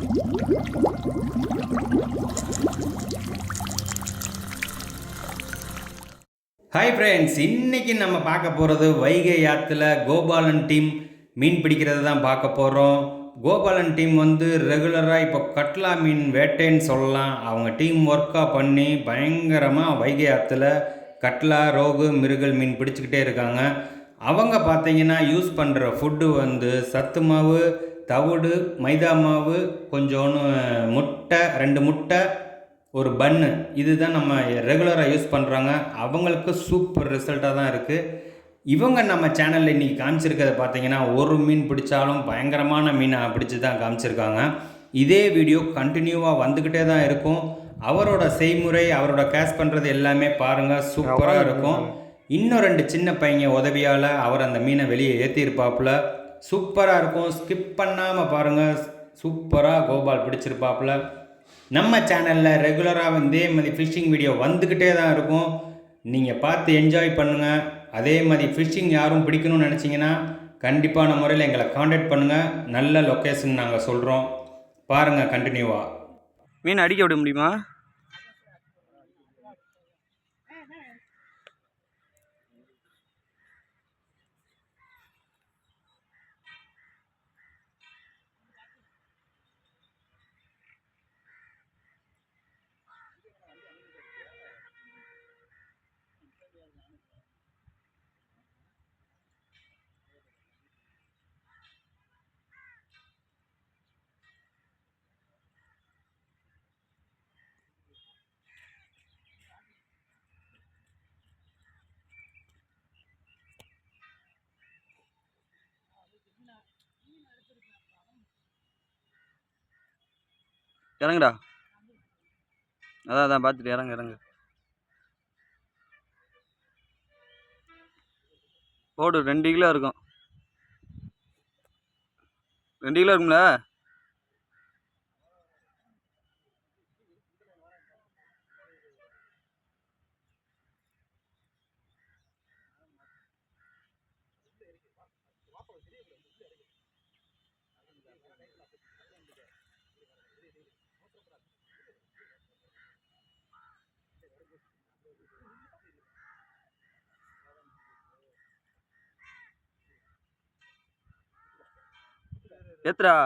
Hi friends இன்னைக்கு நம்ம பார்க்க போகிறது வைகை ஆற்றுல கோபாலன் டீம் மீன் பிடிக்கிறது தான் பார்க்க போகிறோம் கோபாலன் டீம் வந்து ரெகுலராக இப்போ கட்லா மீன் வேட்டைன்னு சொல்லலாம். அவங்க டீம் ஒர்க்காக பண்ணி பயங்கரமாக வைகை ஆற்றுல கட்லா ரோகு மிருகல் மீன் பிடிச்சிக்கிட்டே இருக்காங்க. அவங்க பார்த்தீங்கன்னா யூஸ் பண்ணுற ஃபுட்டு வந்து சத்து மாவு தவிடு மைதா மாவு கொஞ்சோன்னு முட்டை ரெண்டு முட்டை ஒரு பன்னு இதுதான் நம்ம ரெகுலராக யூஸ் பண்ணுறாங்க அவங்களுக்கு சூப்பர் ரிசல்ட்டாக தான் இருக்குது இவங்க நம்ம சேனலில் இன்றைக்கி காமிச்சிருக்கிறத பார்த்தீங்கன்னா ஒரு மீன் பிடிச்சாலும் பயங்கரமான மீனை பிடிச்சி தான் காமிச்சிருக்காங்க. இதே வீடியோ கண்டினியூவாக வந்துக்கிட்டே தான் இருக்கும். அவரோட செய்முறை அவரோட கேஷ் பண்ணுறது எல்லாமே பாருங்கள் சூப்பராக இருக்கும். இன்னும் ரெண்டு சின்ன பையங்க உதவியால் அவர் அந்த மீனை வெளியே ஏற்றிருப்பாப்புல சூப்பராக இருக்கும். ஸ்கிப் பண்ணாமல் பாருங்கள் சூப்பராக கோபால் பிடிச்சிருப்பாப்புல. நம்ம சேனலில் ரெகுலராக இதே மாதிரி ஃபிஷிங் வீடியோ வந்துக்கிட்டே தான் இருக்கும். நீங்கள் பார்த்து என்ஜாய் பண்ணுங்கள் அதே மாதிரி ஃபிஷிங் யாரும் பிடிக்கணும்னு நினச்சிங்கன்னா கண்டிப்பான முறையில் எங்களை காண்டாக்ட் பண்ணுங்கள் நல்ல லொக்கேஷன் நாங்கள் சொல்கிறோம் பாருங்கள் கண்டினியூவாக மீன் அடிக்க விட முடியுமா? இறங்குடா. அதான் அதான் பார்த்துட்டு இறங்கு இறங்கு. போடு ரெண்டு கிலோ இருக்கும். ரெண்டு கிலோ இருக்கும்ல? எத்தரா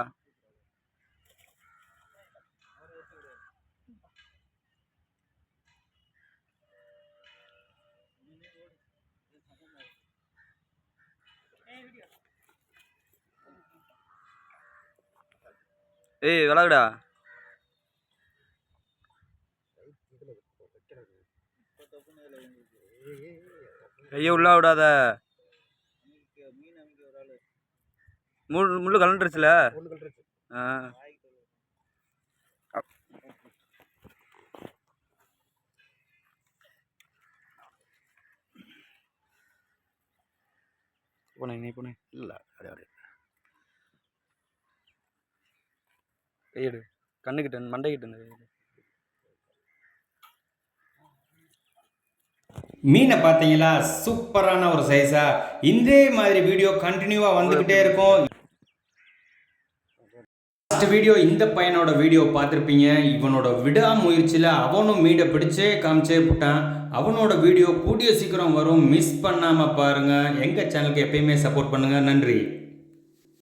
ஏய் விளாடுடா. கையை உள்ளா விடாத. முள் முள்ளு கலண்டுருச்சுல? ஆ. போனேன் நீ போனேன். இல்லை அப்படியே அப்படியே கையெடு கண்ணுக்கிட்ட மண்டைக்கிட்ட இருந்து மீனை பார்த்தீங்களா? சூப்பரான ஒரு சைஸா இதே மாதிரி வீடியோ கண்டினியூவாக வந்துக்கிட்டே இருக்கும். லாஸ்ட் வீடியோ இந்த பையனோட வீடியோ பார்த்துருப்பீங்க. இவனோட விடாமுயற்சியில் அவனும் மீனை பிடிச்சே காமிச்சே போட்டான். அவனோட வீடியோ கூடிய சீக்கிரம் வரும். மிஸ் பண்ணாமல் பாருங்கள் எங்கள் சேனலுக்கு எப்பயுமே சப்போர்ட் பண்ணுங்கள் நன்றி.